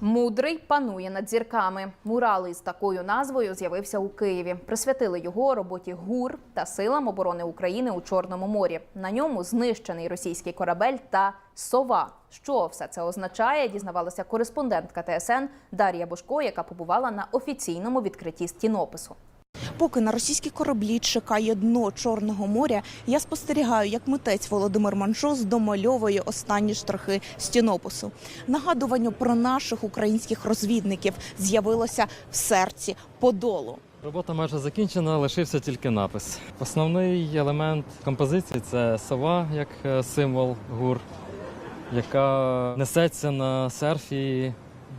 Мудрий панує над зірками. Мурал із такою назвою з'явився у Києві. Присвятили його роботі ГУР та силам оборони України у Чорному морі. На ньому знищений російський корабель та сова. Що все це означає? Дізнавалася кореспондентка ТСН Дар'я Бошко, яка побувала на офіційному відкритті стінопису. Поки на російські кораблі чекає дно Чорного моря, я спостерігаю, як митець Володимир Маншос домальовує останні штрихи стінопису. Нагадування про наших українських розвідників з'явилося в серці Подолу. Робота майже закінчена, лишився тільки напис. Основний елемент композиції це сова як е, символ гур, яка несеться на серфі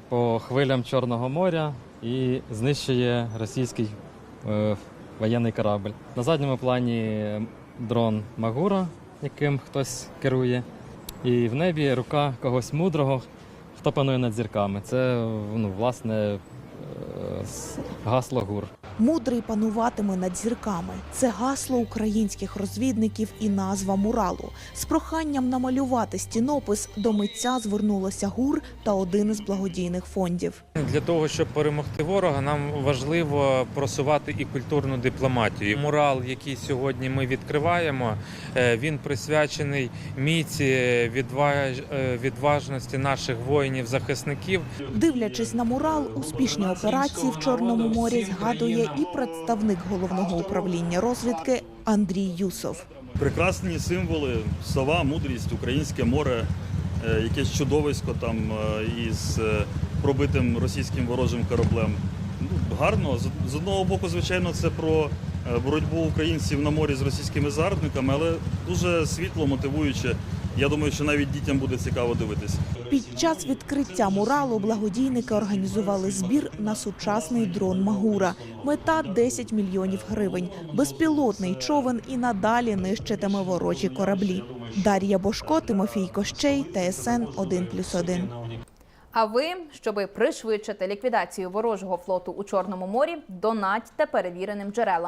по хвилям Чорного моря і знищує російський е, воєнний корабль. На задньому плані дрон Магура, яким хтось керує, і в небі рука когось мудрого, хто панує над зірками. Це ну, власне гасло гур. Мудрий пануватиме над зірками. Це гасло українських розвідників і назва муралу. З проханням намалювати стінопис до митця звернулося ГУР та один із благодійних фондів. Для того щоб перемогти ворога, нам важливо просувати і культурну дипломатію. Мурал, який сьогодні ми відкриваємо, е, він присвячений міці е, відважності наших воїнів-захисників. Дивлячись на мурал, успішні операції в Чорному морі згадує і представник головного управління розвідки Андрій Юсов. прекрасні символи, сова, мудрість, українське море, е, якесь чудовисько там е, із е, пробитим російським ворожим кораблем. Ну, гарно. З- одного боку, звичайно, це про боротьбу українців на морі з російськими загарбниками, але дуже світло, мотивуюче. Я думаю, що навіть дітям буде цікаво дивитися. Під час відкриття муралу благодійники організували збір на сучасний дрон Магура. Мета 10 мільйонів гривень. Безпілотний човен і надалі нищитиме ворожі кораблі. Дар'я Бошко, Тимофій Кощей, ТСН 1+,1. А ви, щоби пришвидшити ліквідацію ворожого флоту у Чорному морі, донатьте перевіреним джерелам.